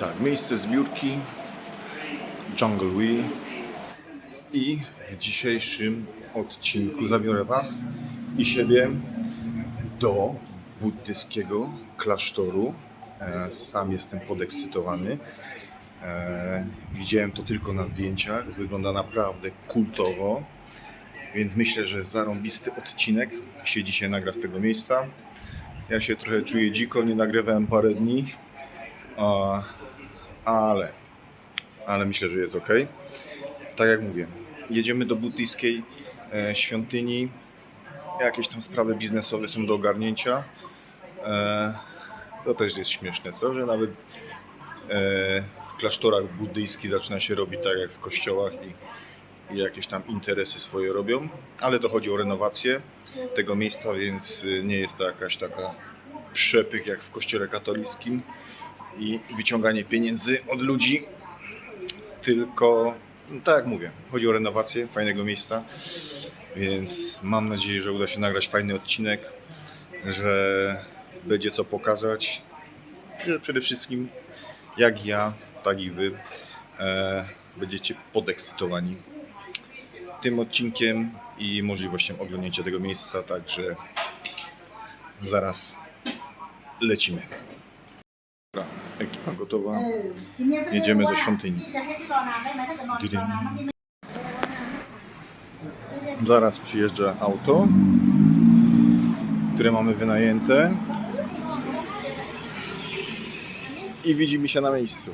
Tak, miejsce zbiórki Jungle Wheel i w dzisiejszym odcinku zabiorę Was i siebie do buddyjskiego klasztoru. E, Sam jestem podekscytowany. E, Widziałem to tylko na zdjęciach. Wygląda naprawdę kultowo. Więc myślę, że zarąbisty odcinek się dzisiaj nagra z tego miejsca. Ja się trochę czuję dziko, nie nagrywałem parę dni, ale, ale myślę, że jest ok. Tak jak mówię, jedziemy do buddyjskiej e, świątyni. Jakieś tam sprawy biznesowe są do ogarnięcia. E, to też jest śmieszne, co? Że nawet e, w klasztorach buddyjskich zaczyna się robić tak jak w kościołach i, jakieś tam interesy swoje robią, ale to chodzi o renowację tego miejsca, więc nie jest to jakaś taka przepych jak w kościele katolickim i wyciąganie pieniędzy od ludzi, tylko no, tak jak mówię, chodzi o renowację fajnego miejsca, więc mam nadzieję, że uda się nagrać fajny odcinek, że będzie co pokazać, że przede wszystkim jak ja, tak i wy e, będziecie podekscytowani tym odcinkiem i możliwością oglądnięcia tego miejsca, także zaraz lecimy. Dobra, ekipa gotowa. Jedziemy do świątyni. Zaraz przyjeżdża auto, które mamy wynajęte i widzimy się na miejscu.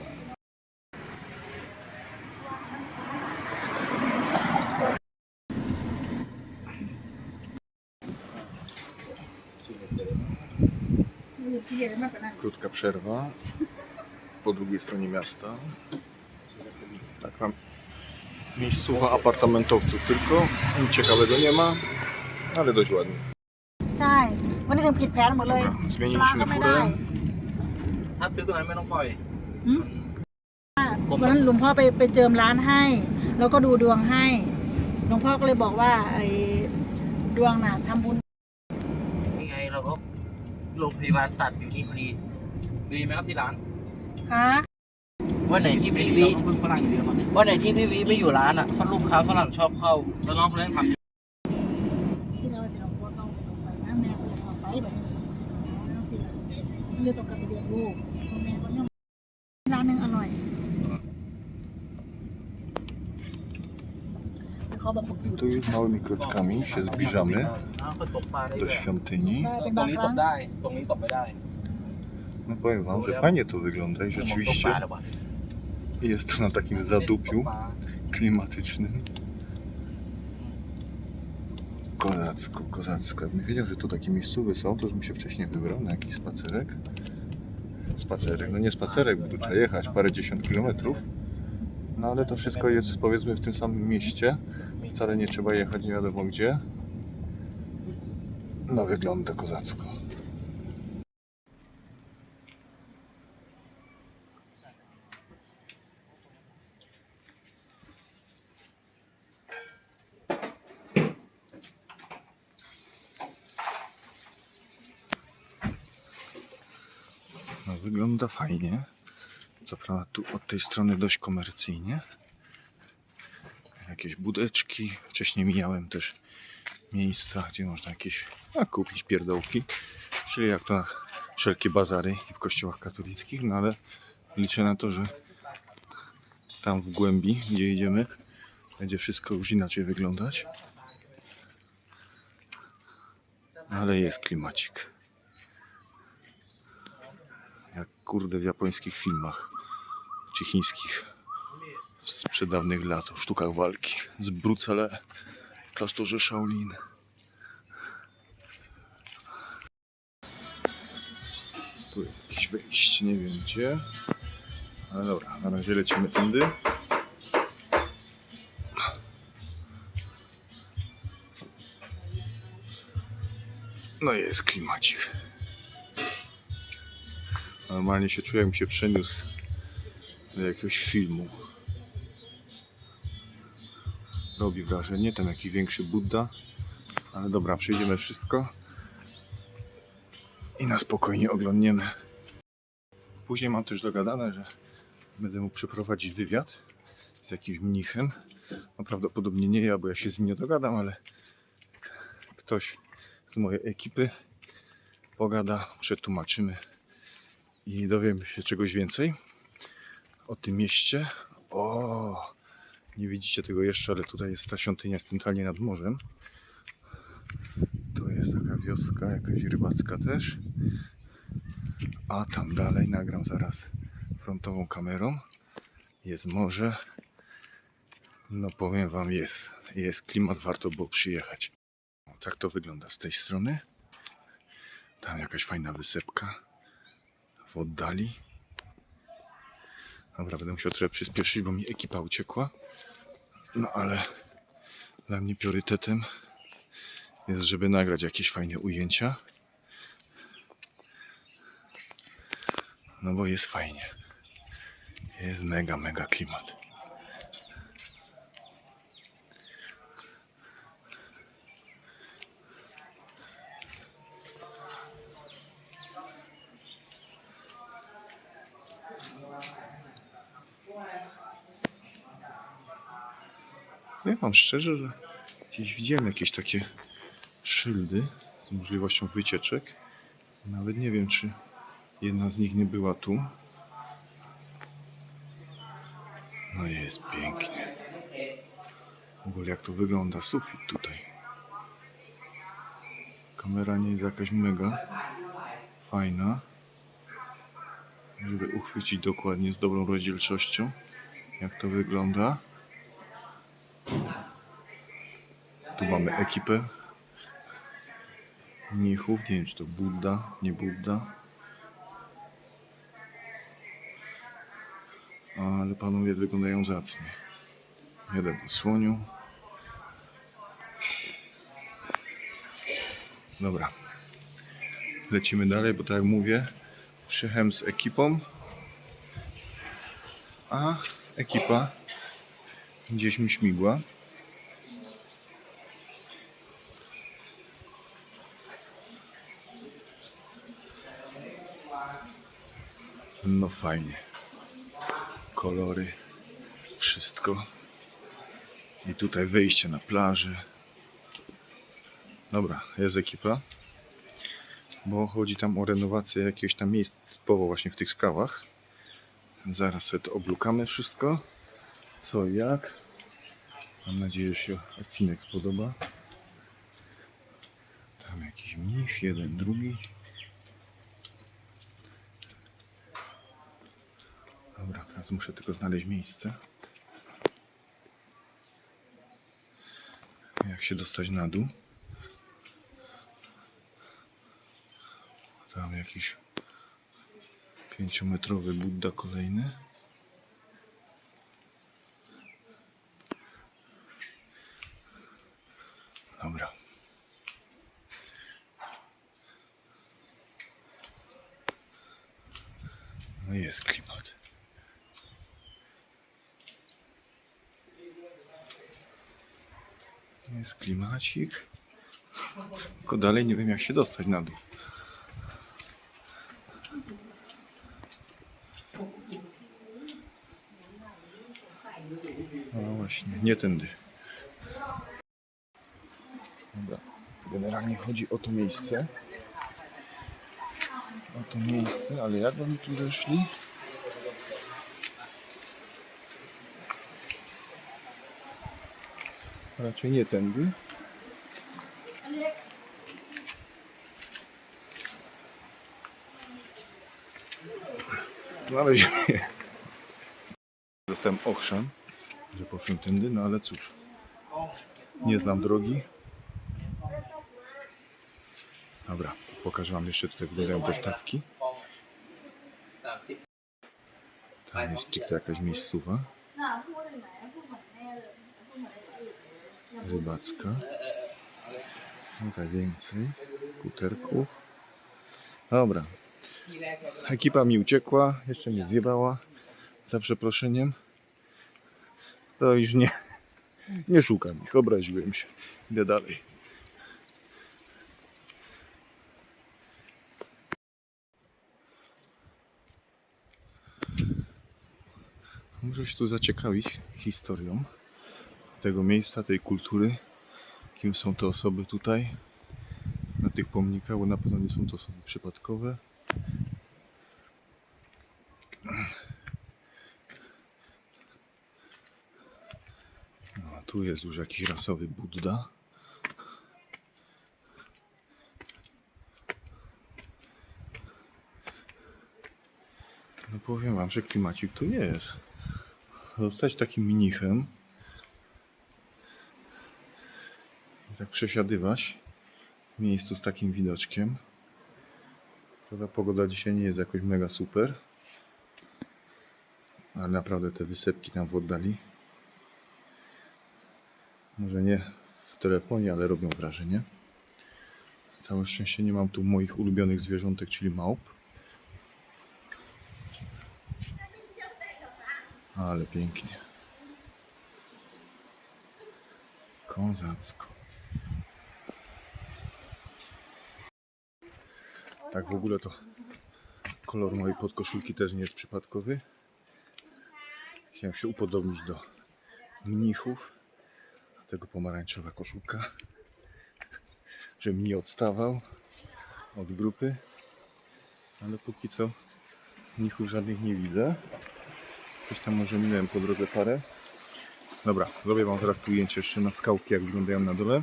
Krótka przerwa po drugiej stronie miasta. Taka miejscowa apartamentowców tylko. Nic ciekawego nie ma, ale dość ładnie. ใช่วันนี้เธอผิดแผนหมดเลย Zmieniliśmy มาก็ไม่ได้ furę. ถ้าซื้อตัวนั้นไม่ต้องปล่อย หืมวันนั้นหลวงพ่อไปไปเจิมร้านให้ แล้วก็ดูดวงให้ หลวงพ่อก็เลยบอกว่าไอ้ดวงน่ะทำบุญนี่ไงเราก็โรงพยาบาลสัตว์อยู่นี่พอดี ดีไหมครับที่ร้านฮะวันไหนที่พี่เราวิต้องพึ่งฝรั่งอย่างเดียวตอนนี้วันไหนที่พี่วิไม่อยู่ร้านอะลูกค้าฝรั่งชอบเข้า แล้วน้องคนนั้นทำอยู่ที่เราจะเอาพวกเอาไปเอาไปนะแม่ก็อยากเอาไปแบบนี้เอาสิล่ะเรียกต้องกลับไปเรียนลูกพ่อแม่ก็ย่อมร้านหนึงอร่อยแต่เขาแบบผมอยู่ Tu już małymi kroczkami się zbliżamy น้ำก็ตกปลาได้ do ด้วย świątyni. ได้เป็นตรบางงนี้คตรั้กงได้ ตรงนี้ตกไม่ได้ No powiem Wam, że fajnie to wygląda i rzeczywiście jest to na takim zadupiu klimatycznym. Kozacko, kozacko. Jakbym wiedział, że tu takie miejscowe są, to żebym się wcześniej wybrał na jakiś spacerek. Spacerek, no nie spacerek, bo tu trzeba jechać parędziesiąt kilometrów. No ale to wszystko jest powiedzmy w tym samym mieście. Wcale nie trzeba jechać nie wiadomo gdzie. No wygląda kozacko. Co prawda tu od tej strony dość komercyjnie. Jakieś budeczki. Wcześniej mijałem też miejsca, gdzie można jakieś a, kupić pierdołki. Czyli jak to na wszelkie bazary w kościołach katolickich, no ale liczę na to, że tam w głębi, gdzie idziemy, będzie wszystko już inaczej wyglądać. Ale jest klimacik. Jak kurde w japońskich filmach. Czy chińskich. Sprzed dawnych lat o sztukach walki. Z Brucele w klasztorze Shaolin. Tu jest jakieś wejście, nie wiem gdzie. Ale dobra, na razie lecimy tędy. No jest klimacik. Normalnie się czuję, jakbym się przeniósł jakiegoś filmu. Robi wrażenie, tam jakiś większy Buddha. Ale dobra, przejdziemy wszystko. I na spokojnie oglądniemy. Później mam też dogadane, że Będę mógł przeprowadzić wywiad z jakimś mnichem. No prawdopodobnie nie ja, bo ja się z nim nie dogadam, ale ktoś z mojej ekipy pogada, przetłumaczymy i dowiemy się czegoś więcej o tym mieście. O, nie widzicie tego jeszcze, ale tutaj jest ta świątynia centralnie nad morzem. To jest taka wioska, jakaś rybacka też. A tam dalej nagram zaraz frontową kamerą. Jest morze. No powiem wam, jest, jest klimat, warto było przyjechać. Tak to wygląda z tej strony. Tam jakaś fajna wysepka w oddali. Dobra, będę musiał trochę przyspieszyć, bo mi ekipa uciekła. No ale dla mnie priorytetem jest, żeby nagrać jakieś fajne ujęcia. No bo jest fajnie. Jest mega, mega klimat. Ja wam szczerze, że gdzieś widziałem jakieś takie szyldy z możliwością wycieczek. Nawet nie wiem, czy jedna z nich nie była tu. No jest pięknie. W ogóle jak to wygląda, sufit tutaj. Kamera nie jest jakaś mega fajna, żeby uchwycić dokładnie z dobrą rozdzielczością, jak to wygląda. Tu mamy ekipę mnichów. Nie wiem, czy to Budda, nie Budda. Ale panowie wyglądają zacnie. Jeden słoniu. Dobra. Lecimy dalej, bo tak jak mówię, przyjechałem z ekipą, a ekipa gdzieś mi śmigła. No fajnie. Kolory, wszystko. I tutaj wyjście na plażę. Dobra, jest ekipa. Bo chodzi tam o renowację jakiegoś tam miejsca typowo właśnie w tych skałach. Zaraz sobie to oblukamy wszystko. Co jak. Mam nadzieję, że się odcinek spodoba. Tam jakiś mnich, jeden, drugi. Dobra, teraz muszę tylko znaleźć miejsce. Jak się dostać na dół? Tam jakiś pięciometrowy Budda kolejny. Dobra. No jest klimat. Jest klimacik. Tylko dalej nie wiem jak się dostać na dół. No właśnie, nie tędy. Dobra. Generalnie chodzi o to miejsce. O to miejsce, ale jak oni tu weszli? Raczej nie tędy. Znaleźliśmy. Dostałem ochrzan, że poszłem tędy, no ale cóż. Nie znam drogi. Dobra, pokażę wam jeszcze tutaj wyglądają te statki. Tam jest stricte jakaś miejscowa. Rybacka. Tutaj więcej kuterków. Dobra. Ekipa mi uciekła, jeszcze mnie zjebała. Za przeproszeniem. To już nie, nie szukam ich, obraziłem się. Idę dalej. Może się tu zaciekawić historią tego miejsca, tej kultury, kim są te osoby tutaj na tych pomnikach, bo na pewno nie są to osoby przypadkowe. No, tu jest już jakiś rasowy Buddha. No powiem wam, że klimacik tu jest. Zostać takim mnichem tak przesiadywać w miejscu z takim widoczkiem. Prawda, pogoda dzisiaj nie jest jakoś mega super. Ale naprawdę te wysepki tam w oddali. Może nie w telefonie, ale robią wrażenie. Całe szczęście nie mam tu moich ulubionych zwierzątek, czyli małp. Ale pięknie. Kozacko. Tak w ogóle to kolor mojej podkoszulki też nie jest przypadkowy. Chciałem się upodobnić do mnichów. Dlatego pomarańczowa koszulka. Żebym nie odstawał od grupy. Ale póki co mnichów żadnych nie widzę. Coś tam może minąłem po drodze parę. Dobra, zrobię wam zaraz tu ujęcie jeszcze na skałki, jak wyglądają na dole.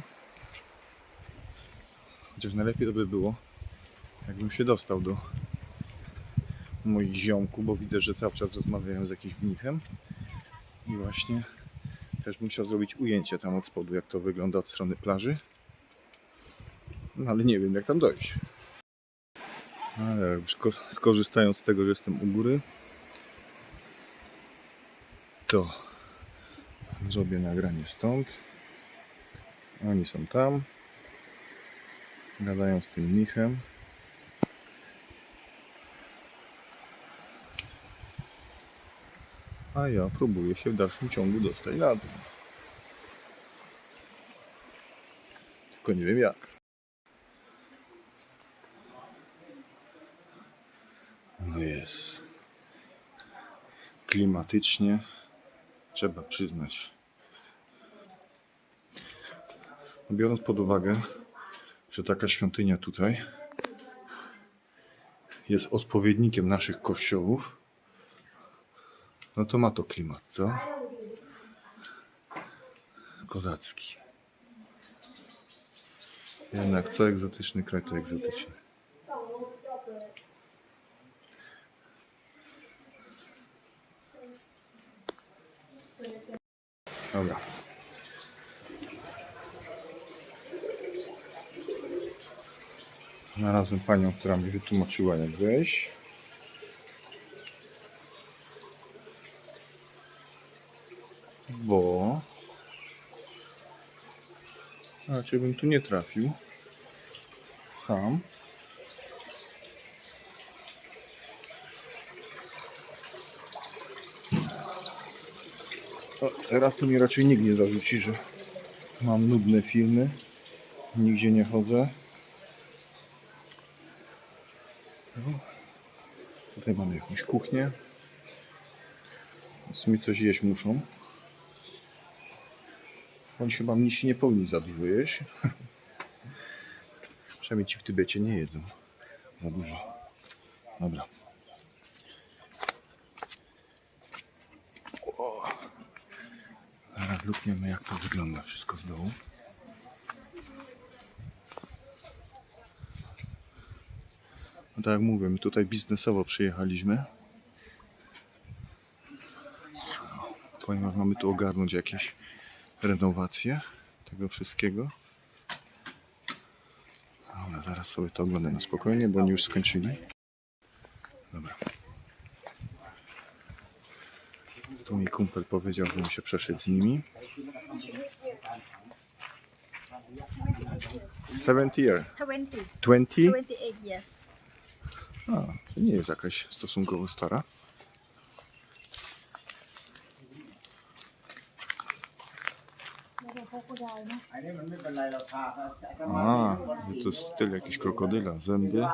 Chociaż najlepiej to by było, jakbym się dostał do moich ziomków, bo widzę, że cały czas rozmawiają z jakimś mnichem. I właśnie też bym chciał zrobić ujęcie tam od spodu, jak to wygląda od strony plaży. No ale nie wiem, jak tam dojść. Ale skorzystając z tego, że jestem u góry, to zrobię nagranie stąd. Oni są tam. Gadają z tym mnichem. A ja próbuję się w dalszym ciągu dostać na dół. Tylko nie wiem jak. No jest. Klimatycznie trzeba przyznać. Biorąc pod uwagę, że taka świątynia tutaj jest odpowiednikiem naszych kościołów, no to ma to klimat, co? Kozacki. Jednak co egzotyczny kraj, to egzotyczny. Dobra. Znalazłem panią, która mi wytłumaczyła jak zejść. Bo... A raczej bym tu nie trafił. Sam. O, teraz to mi raczej nikt nie zarzuci, że mam nudne filmy. Nigdzie nie chodzę. No. Tutaj mamy jakąś kuchnię. W sumie coś jeść muszą. Bądź chyba mnie się nie powinni za dużo jeść. Przynajmniej ci w Tybecie nie jedzą za dużo. Dobra. O. Zaraz lukniemy jak to wygląda wszystko z dołu. No tak jak mówię, my tutaj biznesowo przyjechaliśmy. Ponieważ mamy tu ogarnąć jakieś renowacje tego wszystkiego. Dobra, zaraz sobie to oglądam na spokojnie, bo oni już skończyli. Dobra. Tu mi kumpel powiedział, żebym się przeszedł z nimi. 70 year. 20, 20? 28 years. A, to nie jest jakaś stosunkowo stara. A, no to jest styl jakiś krokodyla, zęby.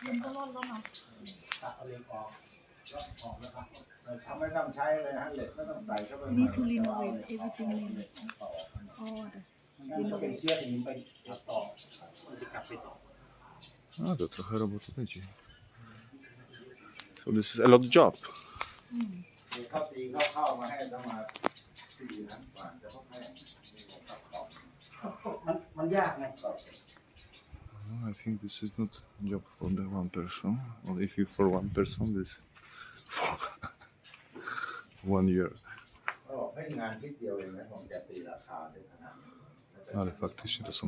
เรียนก็รอดแล้วเนาะ เอาเรียงออกออกแล้วครับ ไม่ต้องใช้เลยฮะเหล็กไม่ต้องใส่เข้าไป We need to renovate everything needs all the มันจะเป็นเชือกอย่างนี้ไปต่อมันจะกลับไปต่อ A, to trochę roboty będzie. So this is a lot job. เขาตีเข้าเข้ามาให้ประมาณสี่ล้านกว่าจะต้องให้มีของขับของ มันมันยากไง Oh, I think this is not job for the one person. Or if you for one person, this for one year. เขาบอกให้งานที่เดียวเองนะผมจะตีราคาได้ขนาดนี้ Ale faktycznie to są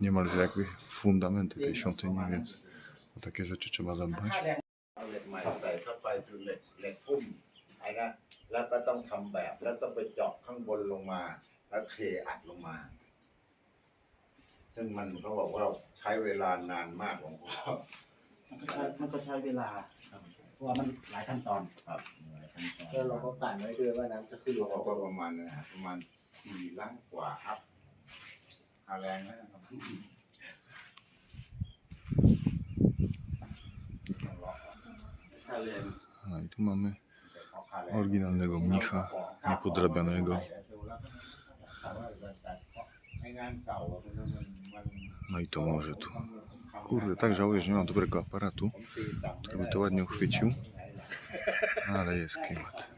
niemalże jakby fundamenty tej świątyni, więc o takie rzeczy trzeba ค่า zadbać. แรง เอาเหล็ก ใหม่ใส่เข้าไปคือเหล็กเหล็กพุ่มไอ้นะแล้วก็ต้องทำแบบแล้วต้องไปเจาะข้างบนลงมา แล้วเทอัดลงมา ซึ่งมันเขาบอกว่าใช้เวลานานมากหลวงพ่อมันก็ใช้มันก็ใช้เวลาเพราะว่ามันหลายขั้นตอนครับหลายขั้นตอนแล้วเราก็กันไว้ด้วยว่าน้ำจะขึ้นเขาบอกว่าประมาณนะฮะประมาณสี่ล้านกว่าครับค่าแรงนะครับ No i tu mamy oryginalnego mnicha, niepodrabianego. No i to może tu. Kurde, tak żałuję, że nie mam dobrego aparatu, który by to ładnie uchwycił, ale jest klimat.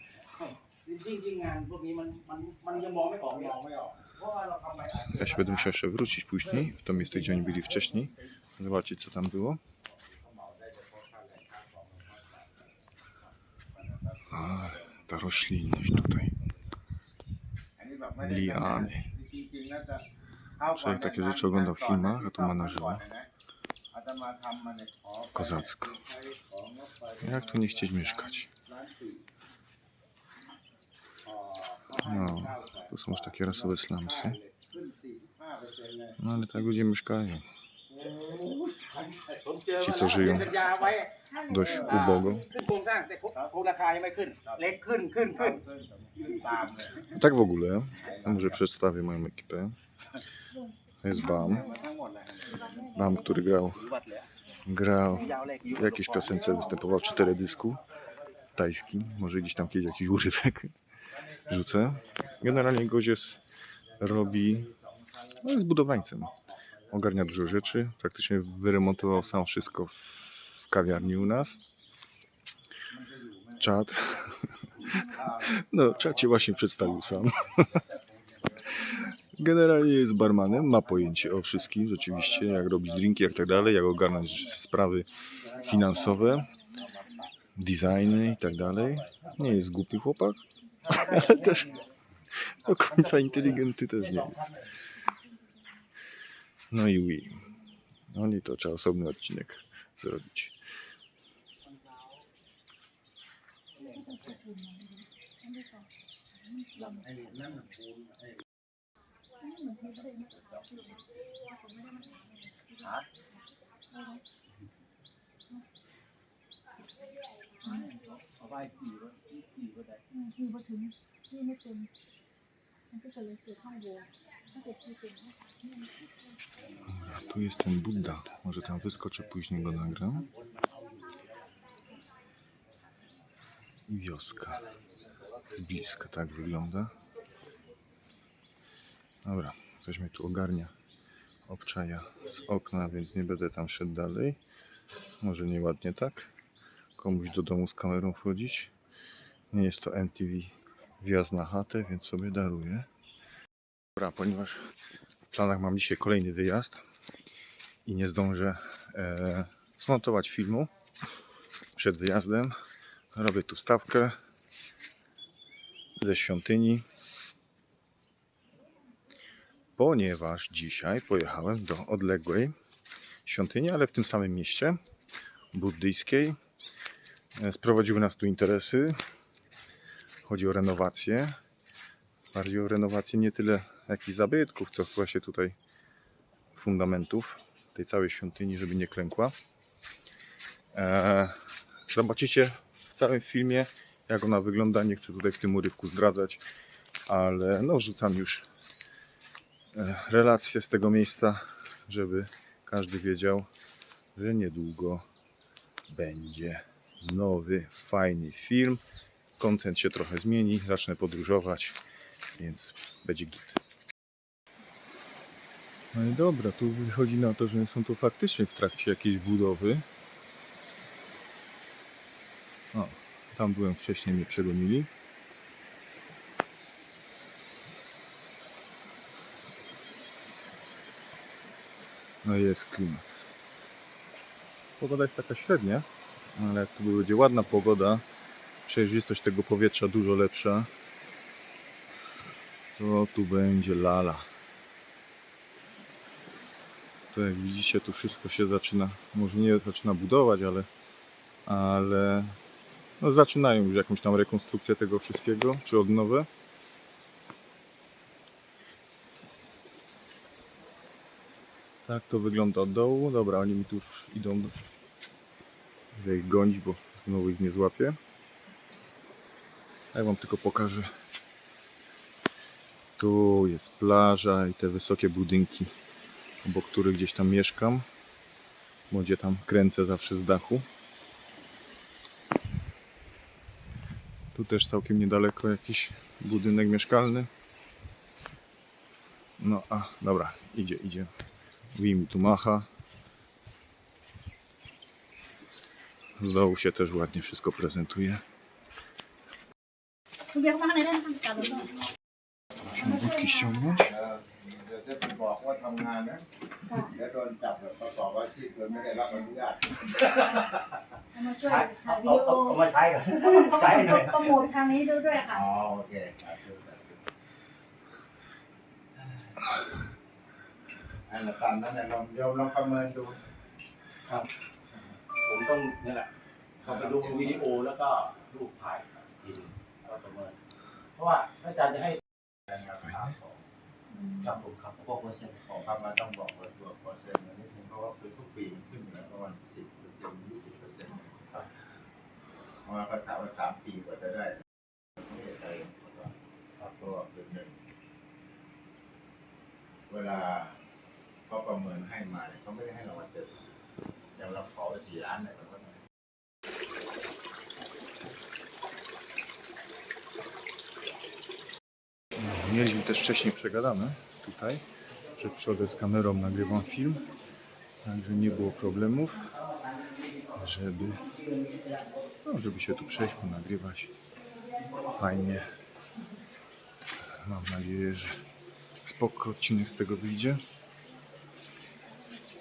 Ja się będę musiał jeszcze wrócić później, w to miejsce, gdzie oni byli wcześniej, zobaczyć co tam było. Ale ta roślinność tutaj. Liany. Człowiek takie rzeczy oglądał w filmach, a to ma na żywo. Kozacko. Jak tu nie chcieć mieszkać? No, tu są już takie rasowe slamsy. No ale tak ludzie mieszkają. Ci, co żyją เซ็นสัญญาไว้ Dość ubogo. ขึ้นโครงสร้างแต่โครงราคายังไม่ขึ้น เล็กขึ้นขึ้นขึ้น ขึ้นขึ้นตามเลย Tak w ogóle, to może przedstawię moją ekipę. To jest Bam. มาทั้งหมดเลย Bam, który grał, ถือวัดเลย grał ยาวเลขอยู่ w jakiejś piosence, występował czy teledysku tajskim. Może gdzieś tam kiedyś jakiś urywek rzucę. Generalnie Gozies robi, no jest budowlańcem. Ogarnia dużo rzeczy. Praktycznie wyremontował sam wszystko w, w kawiarni u nas. Czad. No, czad się właśnie przedstawił sam. Generalnie jest barmanem, ma pojęcie o wszystkim rzeczywiście, jak robić drinki, jak tak dalej, jak ogarnąć sprawy finansowe, designy i tak dalej. Nie jest głupi chłopak, ale też do końca inteligentny też nie jest. No i Wii. No i to trzeba osobny odcinek zrobić. เอาไว้กี่วะกี่วะได้ อืมที่มาถึงที่ไม่เต็มมันก็จะเลยเกิดช่องโหว่ถ้าเกิดที่เต็ม Tu jest ten Buddha. Może tam wyskoczę, później go nagram. I wioska. Z bliska tak wygląda. Dobra, ktoś mnie tu ogarnia. Obczaja z okna, więc nie będę tam szedł dalej. Może nieładnie tak. Komuś do domu z kamerą wchodzić. Nie jest to MTV wjazd na chatę, więc sobie daruję. Dobra, ponieważ w planach mam dzisiaj kolejny wyjazd i nie zdążę e, zmontować filmu przed wyjazdem. Robię tu stawkę ze świątyni, ponieważ dzisiaj pojechałem do odległej świątyni, ale w tym samym mieście buddyjskiej. E, Sprowadziły nas tu interesy. Chodzi o renowację. Bardziej o renowację nie tyle jakichś zabytków, co właśnie tutaj fundamentów tej całej świątyni, żeby nie klękła. Eee, zobaczycie całym filmie, jak ona wygląda. Nie chcę tutaj w tym urywku zdradzać, ale no, wrzucam już e, relacje z tego miejsca, żeby każdy wiedział, że niedługo będzie nowy, fajny film. Content się trochę zmieni, zacznę podróżować, więc będzie git. No i dobra, tu wychodzi na to, że są tu faktycznie w trakcie jakiejś budowy. O, tam byłem wcześniej, mnie przegonili. No i jest klimat. Pogoda jest taka średnia, ale jak tu będzie ładna pogoda, przejrzystość tego powietrza dużo lepsza, to tu będzie lala. To jak widzicie, tu wszystko się zaczyna, może nie zaczyna budować, ale, ale no zaczynają już jakąś tam rekonstrukcję tego wszystkiego, czy odnowę. Tak to wygląda od dołu. Dobra, oni mi tu już idą. Idę ich gonić, bo znowu ich nie złapię. Ja wam tylko pokażę. Tu jest plaża i te wysokie budynki, obok których gdzieś tam mieszkam. Gdzie tam kręcę zawsze z dachu. Tu też całkiem niedaleko jakiś budynek mieszkalny. No a dobra, idzie, idzie. Wim tu macha. Z dołu się też ładnie wszystko prezentuje. Muszę budki ściągnąć. เดี๋ยวจะไปบอกว่าทำงานนะเดี๋ยวโดนจับแบบประกอบอาชีพโดยไม่ได้รับอนุญาตเอามาช่วยใช้ถ่ายเอาวิดีโอเอาเอามาใช้ก่อนใช้เลยโปรโมททางนี้ด้วยด้วยค่ะ อ๋อโอเคครับอันนั้นตามนั้นนะลองโยมลองประเมินดูครับผมต้องนี่แหละเข้าไปดูวิดีโอแล้วก็รูปถ่ายทีนึงก็ประเมินเพราะว่าอาจารย์จะให้การราคาของ ครับผมครับพวกเปอร์เซ็นต์ของพมาต้องบอกว่าตัวเปอร์เซ็นต์มันนิดนึงเพราะว่าคือทุกปีมันขึ้นอยู่แล้วประมาณสิบเปอร์เซ็นต์ยี่สิบเปอร์เซ็นต์ครับเพราะว่าเขาถามว่าสามปีกว่าจะได้ไม่ได้ใจครับเพราะว่าเป็นหนึ่งเวลาเขาประเมินให้มาเขาไม่ได้ให้เรามาเจออย่างเราขอไปสี่ล้านเนี่ย Mieliśmy też wcześniej przegadane tutaj, że przychodzę z kamerą, nagrywam film, także nie było problemów, żeby, no, żeby się tu przejść, ponagrywać. Fajnie. Mam nadzieję, że spoko odcinek z tego wyjdzie.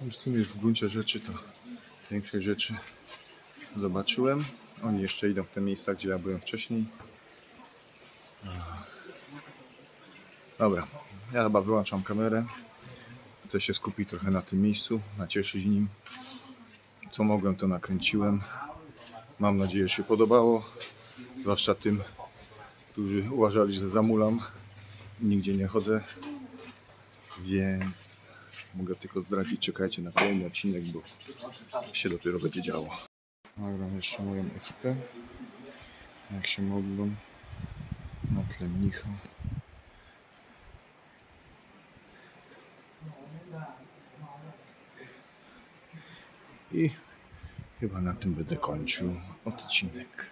W sumie w gruncie rzeczy to większej rzeczy zobaczyłem. Oni jeszcze idą w te miejsca, gdzie ja byłem wcześniej. Dobra, ja chyba wyłączam kamerę. Chcę się skupić trochę na tym miejscu, nacieszyć nim. Co mogłem, to nakręciłem. Mam nadzieję, że się podobało. Zwłaszcza tym, którzy uważali, że zamulam. Nigdzie nie chodzę. Więc mogę tylko zdradzić, czekajcie na kolejny odcinek, bo się dopiero będzie działo. Nagram jeszcze moją ekipę. Jak się modlą. Na tle mnicha. I chyba na tym będę kończył odcinek.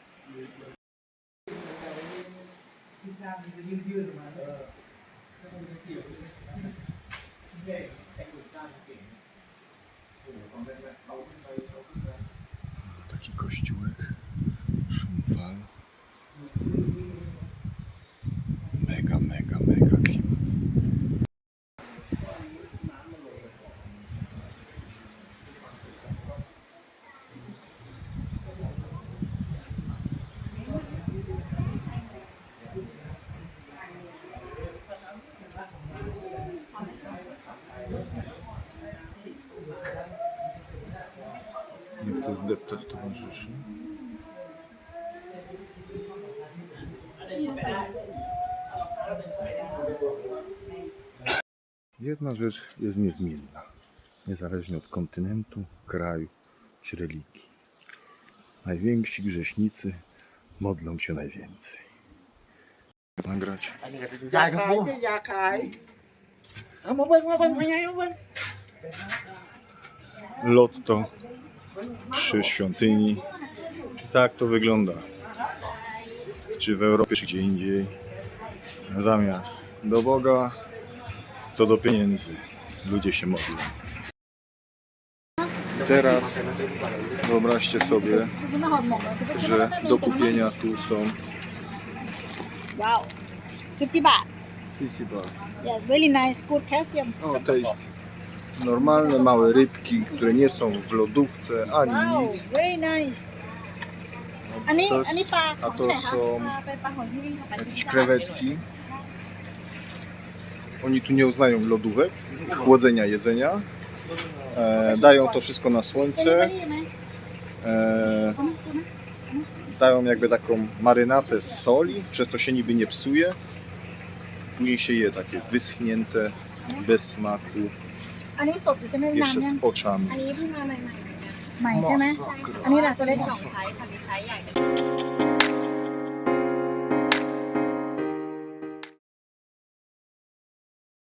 Taki kościółek, szum fal. Mega, mega, mega klimat. Nie chcę Jedna rzecz jest niezmienna, niezależnie od kontynentu, kraju czy religii. Najwięksi grześnicy modlą się najwięcej. Nagrać. Jakaj, jakaj. Lot to przy świątyni. Tak to wygląda? Czy w Europie, czy gdzie indziej. Zamiast do Boga, to do pieniędzy. Ludzie się modlą. Teraz wyobraźcie sobie, że do kupienia tu są. Wow, 50 baht. 50 baht. Yeah, really nice, good calcium. Oh, taste normalne małe rybki, które nie są w lodówce ani nic. To no, jest, a to są jakieś krewetki. Oni tu nie uznają lodówek, chłodzenia jedzenia. E, dają to wszystko na słońce. E, dają jakby taką marynatę z soli, przez to się niby nie psuje. Później się je takie wyschnięte, bez smaku. อันนี้สดอยู่ใช่ไหมนาน jeszcze ยัง z oczami. ใหม่ใช่ไหม อันนี้แหละตัวเล็กของไทยค่ะมีไซส์ใหญ่